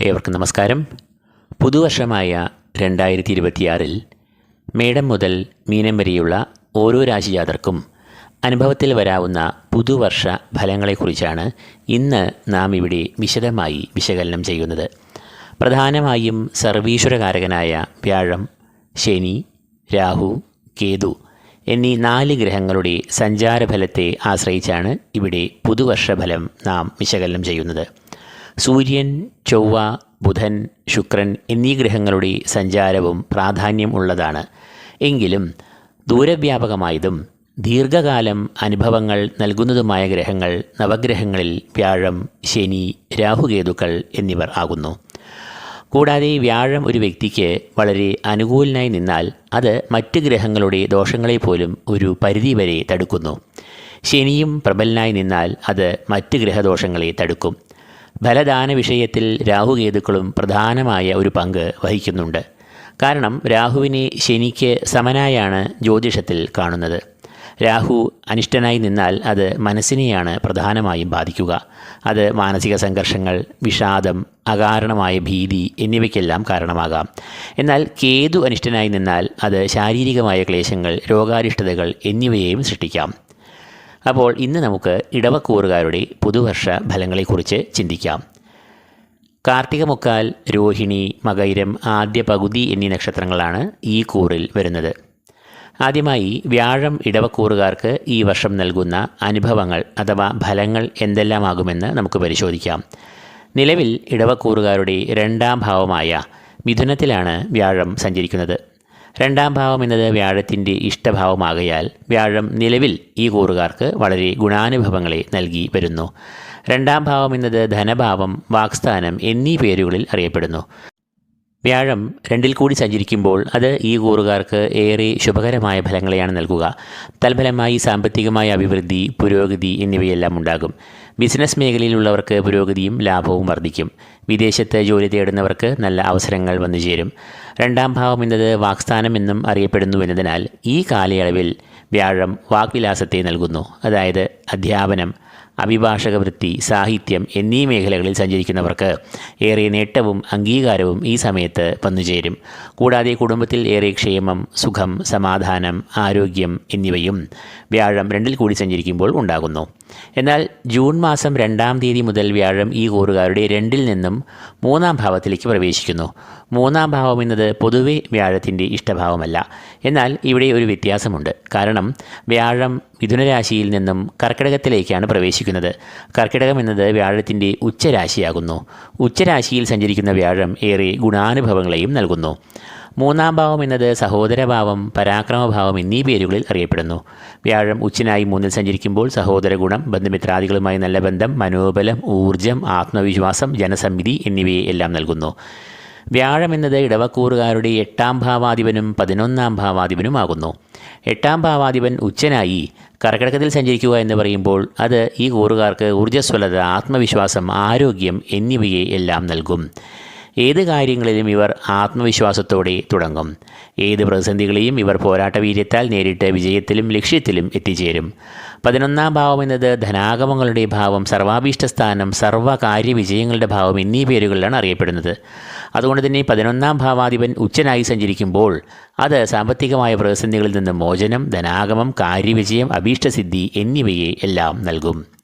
ഏവർക്കും നമസ്കാരം. പുതുവർഷമായ രണ്ടായിരത്തി ഇരുപത്തിയാറിൽ മേടം മുതൽ മീനം വരെയുള്ള ഓരോ രാശിജാതർക്കും അനുഭവത്തിൽ വരാവുന്ന പുതുവർഷ ഫലങ്ങളെക്കുറിച്ചാണ് ഇന്ന് നാം ഇവിടെ വിശദമായി വിശകലനം ചെയ്യുന്നത്. പ്രധാനമായും സർവീശ്വരകാരകനായ വ്യാഴം ശനി രാഹു കേതു എന്നീ നാല് ഗ്രഹങ്ങളുടെ സഞ്ചാരഫലത്തെ ആശ്രയിച്ചാണ് ഇവിടെ പുതുവർഷ ഫലം നാം വിശകലനം ചെയ്യുന്നത്. സൂര്യൻ ചൊവ്വ ബുധൻ ശുക്രൻ എന്നീ ഗ്രഹങ്ങളുടെ സഞ്ചാരവും പ്രാധാന്യം ഉള്ളതാണ്. എങ്കിലും ദൂരവ്യാപകമായതും ദീർഘകാലം അനുഭവങ്ങൾ നൽകുന്നതുമായ ഗ്രഹങ്ങൾ നവഗ്രഹങ്ങളിൽ വ്യാഴം ശനി രാഹുകേതുക്കൾ എന്നിവർ ആകുന്നു. കൂടാതെ വ്യാഴം ഒരു വ്യക്തിക്ക് വളരെ അനുകൂലനായി നിന്നാൽ അത് മറ്റ് ഗ്രഹങ്ങളുടെ ദോഷങ്ങളെ പോലും ഒരു പരിധി വരെ തടുക്കുന്നു. ശനിയും പ്രബലനായി നിന്നാൽ അത് മറ്റ് ഗ്രഹദോഷങ്ങളെ തടുക്കും. ഫലദാന വിഷയത്തിൽ രാഹുകേതുക്കളും പ്രധാനമായ ഒരു പങ്ക് വഹിക്കുന്നുണ്ട്. കാരണം രാഹുവിനെ ശനിക്ക് സമനായാണ് ജ്യോതിഷത്തിൽ കാണുന്നത്. രാഹു അനിഷ്ടനായി നിന്നാൽ അത് മനസ്സിനെയാണ് പ്രധാനമായും ബാധിക്കുക. അത് മാനസിക സംഘർഷങ്ങൾ വിഷാദം അകാരണമായ ഭീതി എന്നിവയ്ക്കെല്ലാം കാരണമാകാം. എന്നാൽ കേതു അനിഷ്ടനായി നിന്നാൽ അത് ശാരീരികമായ ക്ലേശങ്ങൾ രോഗാരിഷ്ടതകൾ എന്നിവയെയും സൃഷ്ടിക്കാം. അപ്പോൾ ഇന്ന് നമുക്ക് ഇടവക്കൂറുകാരുടെ പുതുവർഷ ഫലങ്ങളെക്കുറിച്ച് ചിന്തിക്കാം. കാർത്തിക മുക്കാൽ രോഹിണി മകൈരം ആദ്യ പകുതി എന്നീ നക്ഷത്രങ്ങളാണ് ഈ കൂറിൽ വരുന്നത്. ആദ്യമായി വ്യാഴം ഇടവക്കൂറുകാർക്ക് ഈ വർഷം നൽകുന്ന അനുഭവങ്ങൾ അഥവാ ഫലങ്ങൾ എന്തെല്ലാമാകുമെന്ന് നമുക്ക് പരിശോധിക്കാം. നിലവിൽ ഇടവക്കൂറുകാരുടെ രണ്ടാം ഭാവമായ മിഥുനത്തിലാണ് വ്യാഴം സഞ്ചരിക്കുന്നത്. രണ്ടാം ഭാവം എന്നത് വ്യാഴത്തിന്റെ ഇഷ്ടഭാവമാകയാൽ വ്യാഴം നിലവിൽ ഈ കൂറുകാർക്ക് വളരെ ഗുണാനുഭവങ്ങളെ നൽകി വരുന്നു. രണ്ടാം ഭാവം എന്നത് ധനഭാവം വാക്സ്ഥാനം എന്നീ പേരുകളിൽ അറിയപ്പെടുന്നു. വ്യാഴം രണ്ടിൽ കൂടി സഞ്ചരിക്കുമ്പോൾ അത് ഈ കൂറുകാർക്ക് ഏറെ ശുഭകരമായ ഫലങ്ങളെയാണ് നൽകുക. തൽഫലമായി സാമ്പത്തികമായ അഭിവൃദ്ധി പുരോഗതി എന്നിവയെല്ലാം ഉണ്ടാകും. ബിസിനസ് മേഖലയിലുള്ളവർക്ക് പുരോഗതിയും ലാഭവും വർദ്ധിക്കും. വിദേശത്ത് ജോലി തേടുന്നവർക്ക് നല്ല അവസരങ്ങൾ വന്നു ചേരും. രണ്ടാം ഭാവം എന്നത് വാക്സ്ഥാനം എന്നും അറിയപ്പെടുന്നു എന്നതിനാൽ ഈ കാലയളവിൽ വ്യാഴം വാക്വിലാസത്തെ നൽകുന്നു. അതായത് അധ്യാപനം. അഭിഭാഷക വൃത്തി സാഹിത്യം എന്നീ മേഖലകളിൽ സഞ്ചരിക്കുന്നവർക്ക് ഏറെ നേട്ടവും അംഗീകാരവും ഈ സമയത്ത് വന്നുചേരും. കൂടാതെ കുടുംബത്തിൽ ഏറെ ക്ഷേമം സുഖം സമാധാനം ആരോഗ്യം എന്നിവയും വ്യാഴം രണ്ടിൽ കൂടി സഞ്ചരിക്കുമ്പോൾ ഉണ്ടാകുന്നു. എന്നാൽ ജൂൺ മാസം രണ്ടാം തീയതി മുതൽ വ്യാഴം ഈ കൂറുകാരുടെ രണ്ടിൽ നിന്നും മൂന്നാം ഭാവത്തിലേക്ക് പ്രവേശിക്കുന്നു. മൂന്നാം ഭാവം എന്നത് പൊതുവെ വ്യാഴത്തിന്റെ ഇഷ്ടഭാവമല്ല. എന്നാൽ ഇവിടെ ഒരു വ്യത്യാസമുണ്ട്. കാരണം വ്യാഴം മിഥുനരാശിയിൽ നിന്നും കർക്കിടകത്തിലേക്കാണ് പ്രവേശിക്കുന്നത്. കർക്കിടകം എന്നത് വ്യാഴത്തിന്റെ ഉച്ചരാശിയാകുന്നു. ഉച്ചരാശിയിൽ സഞ്ചരിക്കുന്ന വ്യാഴം ഏറെ ഗുണാനുഭവങ്ങളെയും നൽകുന്നു. മൂന്നാം ഭാവം എന്നത് സഹോദരഭാവം പരാക്രമഭാവം എന്നീ പേരുകളിൽ അറിയപ്പെടുന്നു. വ്യാഴം ഉച്ചനായി മൂന്നിൽ സഞ്ചരിക്കുമ്പോൾ സഹോദര ഗുണം ബന്ധുമിത്രാദികളുമായി നല്ല ബന്ധം മനോബലം ഊർജം ആത്മവിശ്വാസം ജനസമിതി എന്നിവയെ എല്ലാം നൽകുന്നു. വ്യാഴം എന്നത് ഇടവക്കൂറുകാരുടെ എട്ടാം ഭാവാധിപനും പതിനൊന്നാം ഭാവാധിപനുമാകുന്നു. എട്ടാം ഭാവാധിപൻ ഉച്ചനായി കർക്കിടകത്തിൽ സഞ്ചരിക്കുക എന്ന് പറയുമ്പോൾ അത് ഈ കൂറുകാർക്ക് ഊർജസ്വലത ആത്മവിശ്വാസം ആരോഗ്യം എന്നിവയെ എല്ലാം നൽകും. ഏത് കാര്യങ്ങളിലും ഇവർ ആത്മവിശ്വാസത്തോടെ തുടങ്ങും. ഏത് പ്രതിസന്ധികളെയും ഇവർ പോരാട്ട വീര്യത്താൽ നേരിട്ട് വിജയത്തിലും ലക്ഷ്യത്തിലും എത്തിച്ചേരും. പതിനൊന്നാം ഭാവം എന്നത് ധനാഗമങ്ങളുടെ ഭാവം സർവാഭീഷ്ടസ്ഥാനം സർവകാര്യവിജയങ്ങളുടെ ഭാവം എന്നീ പേരുകളിലാണ് അറിയപ്പെടുന്നത്. അതുകൊണ്ട് തന്നെ പതിനൊന്നാം ഭാവാധിപൻ ഉച്ചനായി സഞ്ചരിക്കുമ്പോൾ അത് സാമ്പത്തികമായ പ്രതിസന്ധികളിൽ നിന്ന് മോചനം ധനാഗമം കാര്യവിജയം അഭീഷ്ടസിദ്ധി എന്നിവയെ എല്ലാം നൽകും.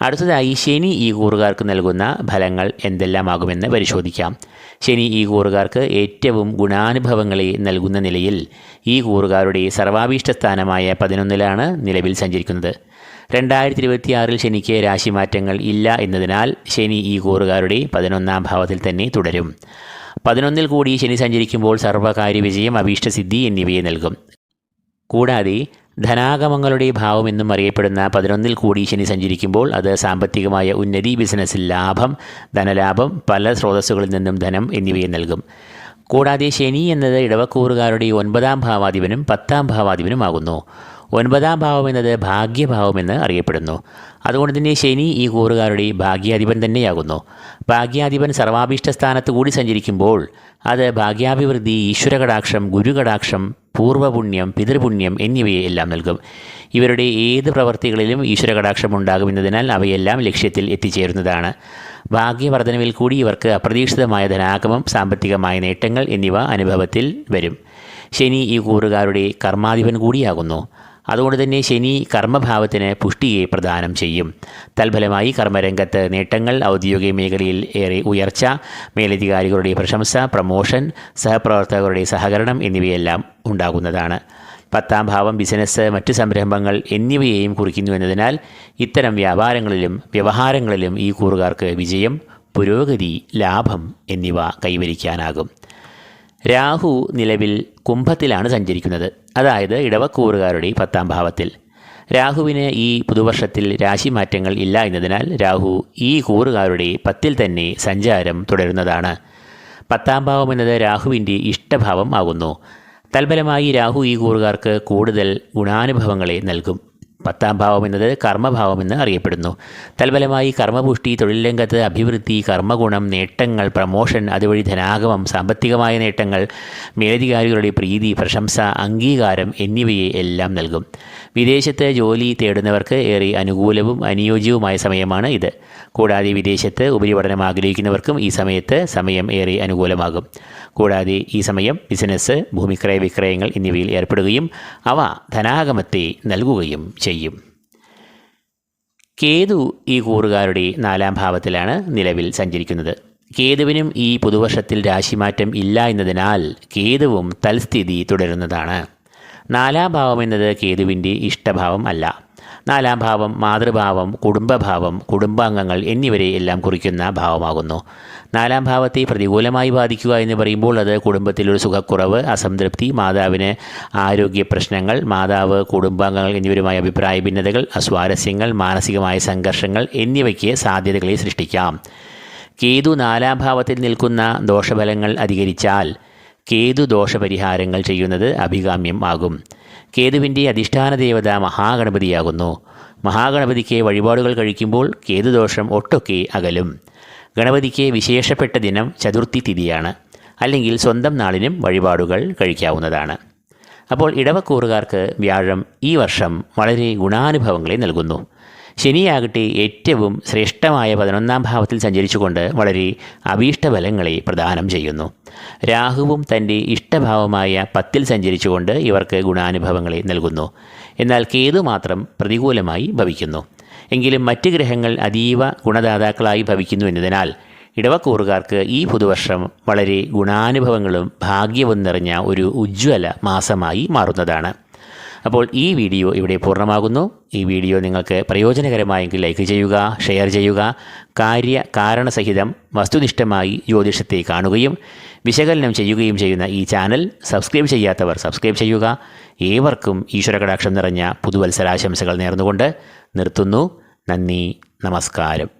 അടുത്തതായി ശനി ഈ കൂറുകാർക്ക് നൽകുന്ന ഫലങ്ങൾ എന്തെല്ലാമാകുമെന്ന് പരിശോധിക്കാം. ശനി ഈ കൂറുകാർക്ക് ഏറ്റവും ഗുണാനുഭവങ്ങളെ നൽകുന്ന നിലയിൽ ഈ കൂറുകാരുടെ സർവാഭീഷ്ട സ്ഥാനമായ പതിനൊന്നിലാണ് നിലവിൽ സഞ്ചരിക്കുന്നത്. രണ്ടായിരത്തി ഇരുപത്തിയാറിൽ ശനിക്ക് രാശിമാറ്റങ്ങൾ ഇല്ല എന്നതിനാൽ ശനി ഈ കൂറുകാരുടെ പതിനൊന്നാം ഭാവത്തിൽ തന്നെ തുടരും. പതിനൊന്നിൽ കൂടി ശനി സഞ്ചരിക്കുമ്പോൾ സർവകാര്യ വിജയം അഭീഷ്ടസിദ്ധി എന്നിവയെ നൽകും. കൂടാതെ ധനാഗമങ്ങളുടെ ഭാവം എന്നും അറിയപ്പെടുന്ന പതിനൊന്നിൽ കൂടി ശനി സഞ്ചരിക്കുമ്പോൾ അത് സാമ്പത്തികമായ ഉന്നതി ബിസിനസ്സിൽ ലാഭം ധനലാഭം പല സ്രോതസ്സുകളിൽ നിന്നും ധനം എന്നിവയെ നൽകും. കൂടാതെ ശനി എന്നത് ഇടവക്കൂറുകാരുടെ ഒൻപതാം ഭാവാധിപനും പത്താം ഭാവാധിപനുമാകുന്നു. ഒൻപതാം ഭാവം എന്നത് ഭാഗ്യഭാവമെന്ന് അറിയപ്പെടുന്നു. അതുകൊണ്ട് തന്നെ ശനി ഈ കൂറുകാരുടെ ഭാഗ്യാധിപൻ തന്നെയാകുന്നു. ഭാഗ്യാധിപൻ സർവാഭീഷ്ട സ്ഥാനത്ത് കൂടി സഞ്ചരിക്കുമ്പോൾ അത് ഭാഗ്യാഭിവൃദ്ധി ഈശ്വരകടാക്ഷം ഗുരുകടാക്ഷം പൂർവപുണ്യം പിതൃപുണ്യം എന്നിവയെ എല്ലാം നൽകും. ഇവരുടെ ഏത് പ്രവർത്തികളിലും ഈശ്വര കടാക്ഷം ഉണ്ടാകുമെന്നതിനാൽ അവയെല്ലാം ലക്ഷ്യത്തിൽ എത്തിച്ചേരുന്നതാണ്. ഭാഗ്യവർദ്ധനവിൽ കൂടി ഇവർക്ക് അപ്രതീക്ഷിതമായ ധനാഗമം സാമ്പത്തികമായ നേട്ടങ്ങൾ എന്നിവ അനുഭവത്തിൽ വരും. ശനി ഈ കൂറുകാരുടെ കർമാധിപൻ കൂടിയാകുന്നു. അതുകൊണ്ട് തന്നെ ശനി കർമ്മഭാവത്തിന് പുഷ്ടിയെ പ്രദാനം ചെയ്യും. തൽഫലമായി കർമ്മരംഗത്ത് നേട്ടങ്ങൾ ഔദ്യോഗിക മേഖലയിൽ ഏറെ ഉയർച്ച മേലധികാരികളുടെ പ്രശംസ പ്രമോഷൻ സഹപ്രവർത്തകരുടെ സഹകരണം എന്നിവയെല്ലാം ഉണ്ടാകുന്നതാണ്. പത്താം ഭാവം ബിസിനസ് മറ്റ് സംരംഭങ്ങൾ എന്നിവയെയും കുറിക്കുന്നു എന്നതിനാൽ ഇത്തരം വ്യാപാരങ്ങളിലും വ്യവഹാരങ്ങളിലും ഈ കൂറുകാർക്ക് വിജയം പുരോഗതി ലാഭം എന്നിവ കൈവരിക്കാനാകും. രാഹു നിലവിൽ കുംഭത്തിലാണ് സഞ്ചരിക്കുന്നത്. അതായത് ഇടവക്കൂറുകാരുടെ പത്താം ഭാവത്തിൽ. രാഹുവിന് ഈ പുതുവർഷത്തിൽ രാശിമാറ്റങ്ങൾ ഇല്ല എന്നതിനാൽ രാഹു ഈ കൂറുകാരുടെ പത്തിൽ തന്നെ സഞ്ചാരം തുടരുന്നതാണ്. പത്താം ഭാവം എന്നത് രാഹുവിന്റെ ഇഷ്ടഭാവം ആകുന്നു. തൽഫലമായി രാഹു ഈ കൂറുകാർക്ക് കൂടുതൽ ഗുണാനുഭവങ്ങളെ നൽകും. പത്താം ഭാവം എന്നത് കർമ്മഭാവമെന്ന് അറിയപ്പെടുന്നു. തൽഫലമായി കർമ്മപുഷ്ടി തൊഴിൽ രംഗത്ത് അഭിവൃദ്ധി കർമ്മഗുണം നേട്ടങ്ങൾ പ്രമോഷൻ അതുവഴി ധനാഗമം സാമ്പത്തികമായ നേട്ടങ്ങൾ മേലധികാരികളുടെ പ്രീതി പ്രശംസ അംഗീകാരം എന്നിവയെ എല്ലാം നൽകും. വിദേശത്ത് ജോലി തേടുന്നവർക്ക് ഏറെ അനുകൂലവും അനുയോജ്യവുമായ സമയമാണ് ഇത്. കൂടാതെ വിദേശത്ത് ഉപരിപഠനം ആഗ്രഹിക്കുന്നവർക്കും ഈ സമയത്ത് സമയം ഏറെ അനുകൂലമാകും. കൂടാതെ ഈ സമയം ബിസിനസ് ഭൂമിക്രയ വിക്രയങ്ങൾ എന്നിവയിൽ ഏർപ്പെടുകയും അവ ധനാഗമത്തെ നൽകുകയും ചെയ്യും. കേതു ഈ കൂറുകാരുടെ നാലാം ഭാവത്തിലാണ് നിലവിൽ സഞ്ചരിക്കുന്നത്. കേതുവിനും ഈ പുതുവർഷത്തിൽ രാശിമാറ്റം ഇല്ല എന്നതിനാൽ കേതുവും തൽസ്ഥിതി തുടരുന്നതാണ്. നാലാം ഭാവം എന്നത് കേതുവിന്റെ ഇഷ്ടഭാവം അല്ല. നാലാം ഭാവം മാതൃഭാവം കുടുംബഭാവം കുടുംബാംഗങ്ങൾ എന്നിവരെ എല്ലാം കുറിക്കുന്ന ഭാവമാകുന്നു. നാലാം ഭാവത്തെ പ്രതികൂലമായി ബാധിക്കുക എന്ന് പറയുമ്പോൾ അത് കുടുംബത്തിലൊരു സുഖക്കുറവ് അസംതൃപ്തി മാതാവിന് ആരോഗ്യ പ്രശ്നങ്ങൾ മാതാവ് കുടുംബാംഗങ്ങൾ എന്നിവരുമായ അഭിപ്രായ ഭിന്നതകൾ അസ്വാരസ്യങ്ങൾ മാനസികമായ സംഘർഷങ്ങൾ എന്നിവയ്ക്ക് സാധ്യതകളെ സൃഷ്ടിക്കാം. കേതു നാലാം ഭാവത്തിൽ നിൽക്കുന്ന ദോഷഫലങ്ങൾ അധികരിച്ചാൽ കേതു ദോഷപരിഹാരങ്ങൾ ചെയ്യുന്നത് അഭികാമ്യം ആകും. കേതുവിന്റെ അധിഷ്ഠാന ദേവത മഹാഗണപതിയാകുന്നു. മഹാഗണപതിക്ക് വഴിപാടുകൾ കഴിക്കുമ്പോൾ കേതുദോഷം ഒട്ടൊക്കെ അകലും. ഗണപതിക്ക് വിശേഷപ്പെട്ട ദിനം ചതുർത്ഥി തിഥിയാണ്. അല്ലെങ്കിൽ സ്വന്തം നാളിനും വഴിപാടുകൾ കഴിക്കാവുന്നതാണ്. അപ്പോൾ ഇടവക്കൂറുകാർക്ക് വ്യാഴം ഈ വർഷം വളരെ ഗുണാനുഭവങ്ങളെ നൽകുന്നു. ശനിയാകട്ടെ ഏറ്റവും ശ്രേഷ്ഠമായ പതിനൊന്നാം ഭാവത്തിൽ സഞ്ചരിച്ചുകൊണ്ട് വളരെ അഭീഷ്ടഫലങ്ങളെ പ്രദാനം ചെയ്യുന്നു. രാഹുവും തന്റെ ഇഷ്ടഭാവമായ പത്തിൽ സഞ്ചരിച്ചുകൊണ്ട് ഇവർക്ക് ഗുണാനുഭവങ്ങളെ നൽകുന്നു. എന്നാൽ കേതു മാത്രം പ്രതികൂലമായി ഭവിക്കുന്നു. എങ്കിലും മറ്റ് ഗ്രഹങ്ങൾ അതീവ ഗുണദാതാക്കളായി ഭവിക്കുന്നു എന്നതിനാൽ ഇടവക്കൂറുകാർക്ക് ഈ പുതുവർഷം വളരെ ഗുണാനുഭവങ്ങളും ഭാഗ്യവും നിറഞ്ഞ ഒരു ഉജ്ജ്വല മാസമായി മാറുന്നതാണ്. അപ്പോൾ ഈ വീഡിയോ ഇവിടെ പൂർണമാകുന്നു. ഈ വീഡിയോ നിങ്ങൾക്ക് പ്രയോജനകരമായെങ്കിൽ ലൈക്ക് ചെയ്യുക ഷെയർ ചെയ്യുക. കാര്യ കാരണസഹിതം വസ്തുനിഷ്ഠമായി ജ്യോതിഷത്തെ കാണുകയും വിശകലനം ചെയ്യുകയും ചെയ്യുന്ന ഈ ചാനൽ സബ്സ്ക്രൈബ് ചെയ്യാത്തവർ സബ്സ്ക്രൈബ് ചെയ്യുക. ഏവർക്കും ഈശ്വരകടാക്ഷം നിറഞ്ഞ പുതുവത്സരാശംസകൾ നേർന്നുകൊണ്ട് നിർത്തുന്നു. നന്ദി നമസ്കാരം.